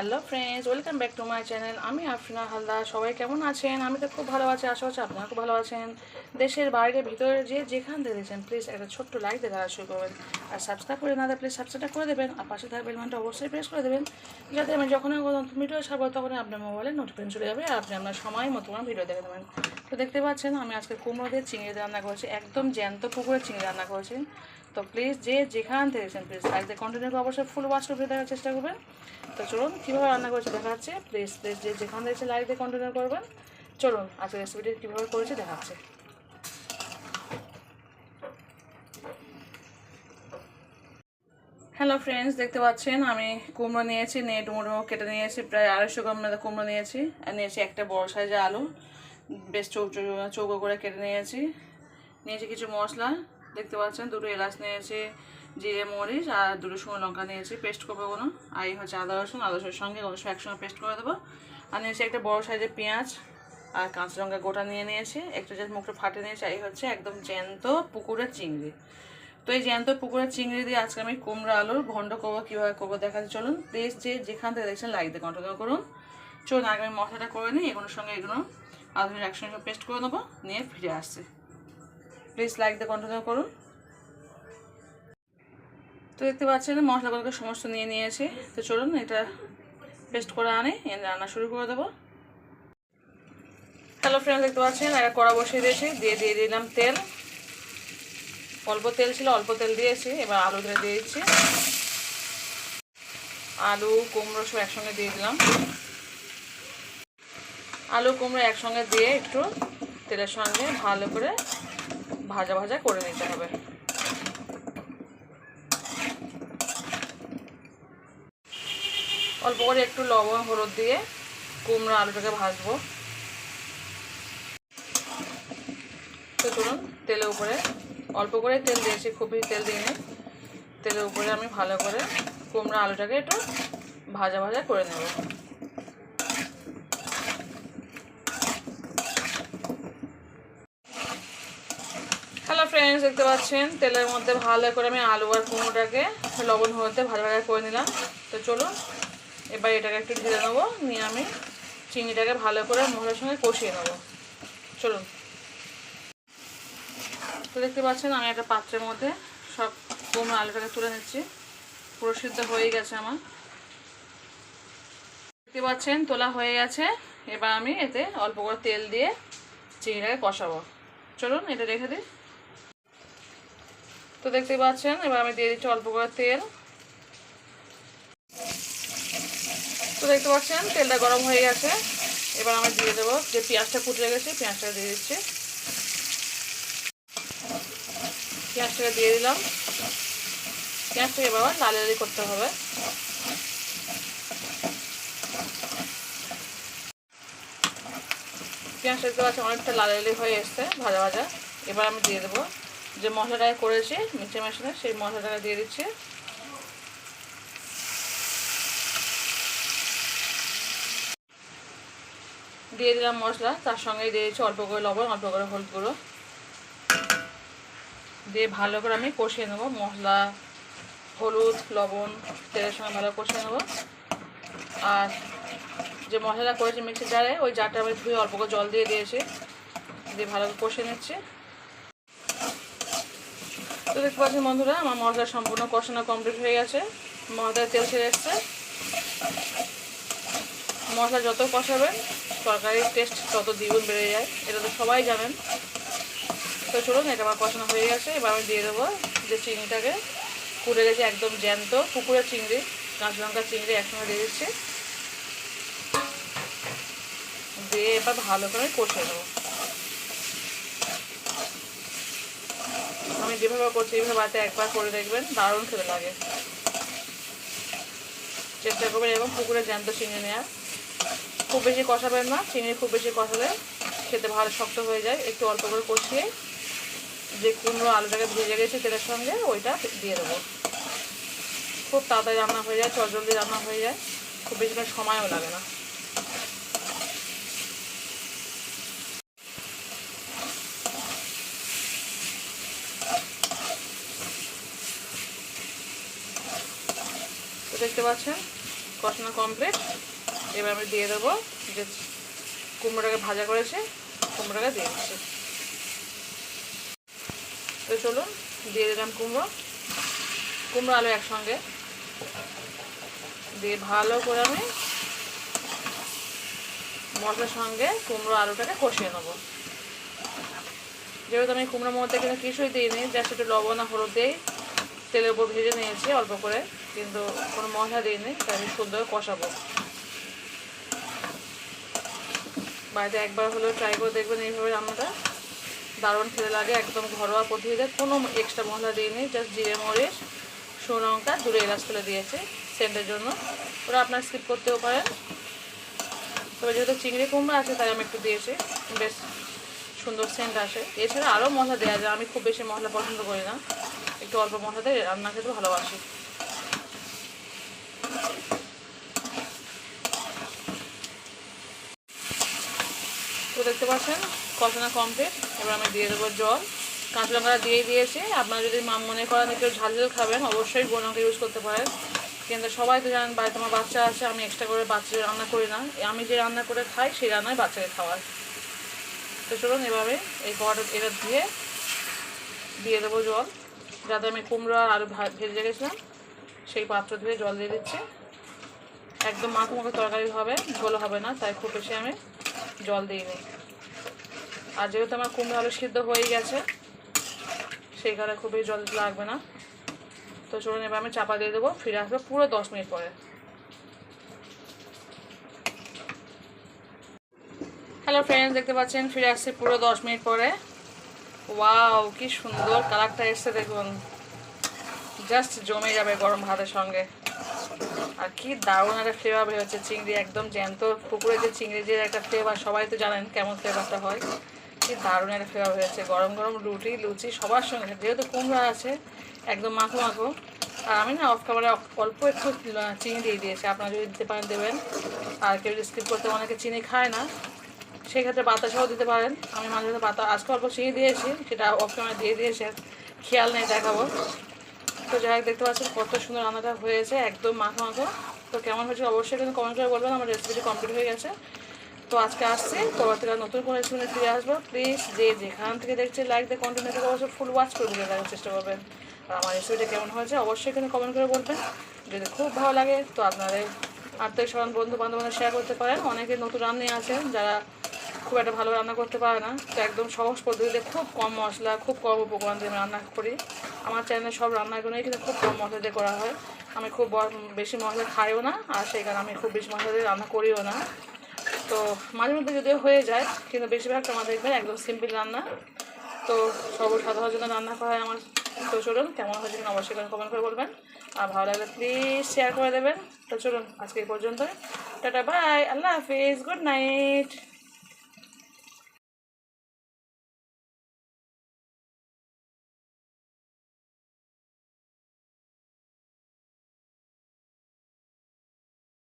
Hello friends welcome back to my channel আমি আফরিনা হালদার। সবাই কেমন আছেন? আমি তো খুব ভালো আছি। আশা হচ্ছে আপনারা খুব ভালো আছেন। দেশের বাইরে, ভিতরে যে যেখান থেকে দেখছেন প্লিজ একটা ছোট্ট লাইক দিয়ে দেওয়া শুরু করবেন। আর সাবস্ক্রাইব করে না প্লিজ সাবস্ক্রাইব করে দেবেন। আর পাশে থাকা বেলমানটা অবশ্যই প্রেস করে দেবেন। যাতে আমি যখন ভিডিও ছাড়বো তখন আপনার মোবাইলে নোটিফিকেশন চলে যাবে আর আপনি আপনার সময় মতো আমার ভিডিও দেখে দেবেন তো দেখতে পাচ্ছেন, আমি আজকে কুমড়ো দিয়ে চিংড়ি রান্না করেছি। একদম জ্যান্ত পুকুরে চিংড়ি রান্না করেছি। তো প্লিজ যে যেখান থেকে দেখছেন প্লিজ আজকে কন্টিনিউ অবশ্যই ফুল ওয়াশ করে দেখার চেষ্টা করবেন। তো চলুন, কীভাবে রান্না করেছি দেখা যাচ্ছে প্লিজ প্লিজ যে যেখান থেকে লাইক দিয়ে কন্টিনিউ করবেন। চলুন আজকে রেসিপিটি কীভাবে করেছি দেখাচ্ছে। হ্যালো ফ্রেন্ডস দেখতে পাচ্ছেন, আমি কুমড়ো নিয়েছি, নিয়ে টুমোটো কেটে নিয়েছি, প্রায় আড়াইশো গ্রাম মতো কুমড়ো নিয়েছি। আর নিয়েছি একটা বড় সাইজের আলু, বেশ চৌ চৌকো করে কেটে নিয়েছি। নিয়েছি কিছু মশলা দেখতে পাচ্ছেন, দুটো এলাচ নিয়েছি, জিরে, মরিচ আর দুটো শুকনো লঙ্কা নিয়েছি পেস্ট করব কোনো। আর এই হচ্ছে আদা, রসুন, আদা রসুনের সঙ্গে অবশ্য একসঙ্গে পেস্ট করে দেবো। আর নিয়েছি একটা বড় সাইজের পেঁয়াজ আর কাঁচা লঙ্কা গোটা নিয়ে নিয়েছি, একটু যে মুখটা ফাটে নিয়েছি এই হচ্ছে একদম জ্যান্ত পুকুরের চিংড়ি। তো এই জ্যান্ত পুকুরের চিংড়ি দিয়ে আজকে আমি কুমড়ো, আলুর ভণ্ড করব, কীভাবে করব দেখাতে চলুন প্লিজ যে যেখান থেকে দেখছেন লাইক দিয়ে কন্টিনিউ করুন। চলুন, আগে আমি মশলাটা করে নিই, এগুলোর সঙ্গে এগুলো আলু একসঙ্গে পেস্ট করে নেব, নিয়ে ফিরে আসছি। প্লিজ লাইক দিয়ে কন্টিনিউ করুন। তো দেখতে পাচ্ছেন, মশলাগুলোকে সমস্ত নিয়ে নিয়েছি। তো চলুন, এটা পেস্ট করে আনি রান্না শুরু করে দেবো। হ্যালো ফ্রেন্ড দেখতে পাচ্ছেন, একটা কড়া বসিয়ে দিয়েছি, দিয়ে দিয়ে দিলাম তেল। অল্প তেল ছিল, অল্প তেল দিয়েছি, এবার আলু দিয়ে দিয়েছি। আলু, কুমড়ো সব একসঙ্গে দিয়ে দিলাম। আলু, কুমড়ো একসঙ্গে দিয়ে একটু তেলের সঙ্গে ভালো করে ভাজা ভাজা করে নিতে হবে। অল্প করে একটু লবণ, হলুদ দিয়ে কুমড়ো আলুটাকে ভাজবো। তো চলুন তেলের উপরে অল্প করে তেল দিয়েছি, খুবই তেল দিইনি। তেলের উপরে আমি ভালো করে কুমড়ো আলুটাকে একটু ভাজা ভাজা করে নেব। ফ্রেন্ডস দেখতে পাচ্ছেন? তেলের মধ্যে ভালো করে আমি আলু আর কুমড়োটাকে লবণ হতে ভাজা ভাজা করে নিলাম। তো চলুন, এবার এটাকে একটু ঢেলে নেব। নিয়ে আমি চিংড়িটাকে ভালো করে মশলার সঙ্গে কষিয়ে নেব। চলুন। তো দেখতে পাচ্ছেন, আমি একটা পাত্রের মধ্যে সব কুমড়ো আলুটাকে তুলে নিচ্ছি। পুরো সিদ্ধ হয়ে গেছে আমার। দেখতে পাচ্ছেন, তোলা হয়ে গেছে। এবার আমি এতে অল্প করে তেল দিয়ে চিংড়িটাকে কষাবো। চলুন, এটা রেখে দিই। তো দেখতে পাচ্ছেন, এবার আমি দিয়ে দিচ্ছি অল্প করে তেল। তো দেখতে পাচ্ছেন, তেলটা গরম হয়ে গেছে। এবার আমি দিয়ে দেবো যে পেঁয়াজটা ফুটে গেছে পেঁয়াজটা দিয়ে দিচ্ছি। পেঁয়াজটাকে দিয়ে দিলাম। পেঁয়াজটাকে এবার লাল লালি করতে হবে। পেঁয়াজটা দেখতে পাচ্ছি অনেকটা লাল লালি হয়ে এসছে, ভাজা ভাজা। এবার আমি দিয়ে দেবো যে মশলাটাকে করেছি মিক্সচার মেশিনে সেই মশলাটাকে দিয়ে দিচ্ছি। দিয়ে দিলাম মশলা, তার সঙ্গে দিয়ে দিচ্ছি অল্প করে লবণ, অল্প করে হলুদ গুঁড়ো। দিয়ে ভালো করে আমি কষিয়ে নেব মশলা, হলুদ, লবণ, তেলের সঙ্গে ভালো কষিয়ে নেব। আর যে মশলাটা করেছি মিক্সির জারে, ওই জারটা আমি ধুয়ে অল্প করে জল দিয়ে দিয়েছি। দিয়ে ভালো করে কষিয়ে নিচ্ছি। তো দেখতে পাচ্ছেন বন্ধুরা, আমার মশলা সম্পূর্ণ কষানো কমপ্লিট হয়ে গেছে। মশলার তেল ছেড়ে এসছে। মশলা যত কষাবেন, তরকারির টেস্ট তত দ্বিগুণ বেড়ে যায়। এটা তো সবাই জানেন। তো চলুন, এটা আমার কষানো হয়ে গেছে। এবার আমি দিয়ে দেবো যে চিংড়িটাকে কুড়ে গেছে একদম জ্যান্ত পুকুরের চিংড়ি কাঁচা লঙ্কার চিংড়ি একসঙ্গে দিয়ে দিচ্ছি। দিয়ে এবার ভালো করে কষে নেব। আমি যেভাবে করছি এইভাবে বাড়িতে একবার করে দেখবেন, দারুণ খেতে লাগে। চেষ্টা করবেন এবং পুকুরে জ্যান্ত চিংড়ি নেওয়ার খুব বেশি কষাবেন না, চিংড়ি খুব বেশি কষালে খেতে ভালো শক্ত হয়ে যায়। একটু অল্প করে কষিয়ে যে কুমড়ো আলুটাকে ভেজে গেছে তেলের সঙ্গে, ওইটা দিয়ে দেবো। খুব তাড়াতাড়ি রান্না হয়ে যায়, চটজলদি রান্না হয়ে যায়। খুব বেশি সময়ও লাগে না দেখতে পাচ্ছেন? কষানো কমপ্লিট এবার আমি দিয়ে দেবো যে কুমড়োটাকে ভাজা করেছে কুমড়োটাকে দিয়ে দিচ্ছি। তো চলুন, দিয়ে দিলাম কুমড়ো। কুমড়ো আলু একসঙ্গে। দিয়ে ভালো করে আমি মশলার সঙ্গে কুমড়ো আলুটাকে কষিয়ে নেব। যেহেতু আমি কুমড়োর মধ্যে কিন্তু কিছুই দিইনি, জাস্ট একটু লবণ হলুদ দিয়েই তেলের উপর ভেজে নিয়েছি অল্প করে, কিন্তু কোনো মশলা দিইনি, তাই আমি সুন্দর কষাবো। বাড়িতে একবার হলেও ট্রাই করে দেখবেন এইভাবে রান্নাটা। দারুণ খেতে লাগে, একদম ঘরোয়া পদ্ধতিতে কোনো এক্সট্রা মশলা দিইনি জাস্ট জিরে, মরিচ, শুকনো লঙ্কা দূরে এলাচ ফেলে দিয়েছে সেন্টের জন্য। ওরা আপনার স্কিপ করতেও পারেন। তবে যেহেতু চিংড়ি কুমড়ো আছে, তাই আমি একটু দিয়েছি। বেশ সুন্দর সেন্ট আসে। এছাড়া আরও মশলা দেওয়া যায়, আমি খুব বেশি মশলা পছন্দ করি না। একটু অল্প মশলাতে রান্না খেতে ভালোবাসি। তো দেখতে পাচ্ছেন, কষানো কমপ্লিট এবার আমি দিয়ে দেবো জল। কাঁচা লঙ্কাটা দিয়ে দিয়েছি। আপনারা যদি মা মনে করেন একটু ঝাল ঝাল খাবেন, অবশ্যই লঙ্কা ইউজ করতে পারেন। কিন্তু সবাই তো জানেন, বাড়িতে আমার বাচ্চা আছে, আমি এক্সট্রা করে বাচ্চাদের রান্না করি না। আমি যে রান্না করে খাই, সেই রান্নাই বাচ্চাকে খাওয়ার। তো চলুন এভাবে এই কড়াটা এটা দিয়ে দিয়ে দেবো জল। যাতে আমি কুমড়ো আর ভেজে রেখেছিলাম, সেই পাত্র ধুয়ে জল দিয়ে দিচ্ছি। একদম মাখো মাখো তরকারি হবে, ঝোল হবে না, তাই খুব বেশি আমি জল দিইনি। আর যেহেতু আমার কুমড়ো আলু সিদ্ধ হয়ে গেছে, সেই কারণে খুব বেশি জল লাগবে না। তো চলুন, এবার আমি চাপা দিয়ে দেবো, ফিরে আসব পুরো দশ মিনিট পরে। হ্যালো ফ্রেন্ডস দেখতে পাচ্ছেন, ফিরে আসছি পুরো দশ মিনিট পরে। ওয়াও কি সুন্দর কালারটা এসছে দেখুন। জাস্ট জমে যাবে গরম ভাতের সঙ্গে। আর কি দারুণ একটা ফ্লেভার বেরোচ্ছে চিংড়ি একদম জ্যান্ত পুকুরে যে চিংড়ি যে একটা ফ্লেভার সবাই তো জানেন কেমন ফ্লেভারটা হয়। কি দারুণ একটা ফ্লেভার হয়েছে গরম গরম রুটি, লুচি, সবার সঙ্গে। যেহেতু কুমড়া আছে, একদম মাখো মাখো। আর আমি না অফ খাবারে অল্প একটু চিনি দিয়ে দিয়েছি। আপনারা যদি দিতে পারেন, দেবেন। আর কেউ স্কিপ করতে অনেকে চিনি খায় না সেক্ষেত্রে বাতাসাও দিতে পারেন। আমি মাঝে মাঝে বাতা, আজকে অল্প চিনি দিয়েছি, সেটা অফ দিয়ে দিয়েছি খেয়াল নেই দেখাবো। তো যাই হোক, দেখতে পাচ্ছেন কত সুন্দর রান্নাটা হয়েছে, একদম মাখো মাখো। তো কেমন হয়েছে অবশ্যই কিন্তু কমেন্ট করে বলবেন, আমার রেসিপিটি কমপ্লিট হয়ে গেছে। তো আজকে আসছি পরবর্তীকালে নতুন কোনো রেসিপি ফিরে আসব। প্লিজ যে যেখান থেকে দেখছে লাইক দিয়ে কন্টিনিউ থেকে অবশ্যই ফুল ওয়াচ করে ভিডিও দেখার চেষ্টা করবেন। আর আমার রেসিপিটা কেমন হয়েছে, অবশ্যই কিন্তু কমেন্ট করে বলবেন। যদি খুব ভালো লাগে, তো আপনাদের আত্মীয় স্বজন বন্ধু বান্ধবদের শেয়ার করতে পারেন। অনেকে নতুন রান্নি আছেন যারা খুব একটা ভালো রান্না করতে পারে না। তো একদম সহজ পদ্ধতিতে খুব কম মশলা, খুব কম উপকরণ দিয়ে আমি রান্না করি। আমার চ্যানেলে সব রান্নাগুলোই কিন্তু খুব কম মশলা দিয়ে করা হয়। আমি খুব বেশি মশলা খাইও না, আর সেই কারণে আমি খুব বেশি মশলা দিয়ে রান্না করিও না। তো মাঝে মধ্যে যদিও হয়ে যায়, কিন্তু বেশিরভাগটা আমার দেখবেন একদম সিম্পল রান্না। তো সর্বসাধারণের জন্য রান্না করা হয় আমার। তো চলুন, কেমন হয়েছে অবশ্যই কমেন্ট করে বলবেন। আর ভালো লাগলে প্লিজ শেয়ার করে দেবেন। তো চলুন, আজকে এই পর্যন্ত টাটা বাই আল্লাহ হাফিজ গুড নাইট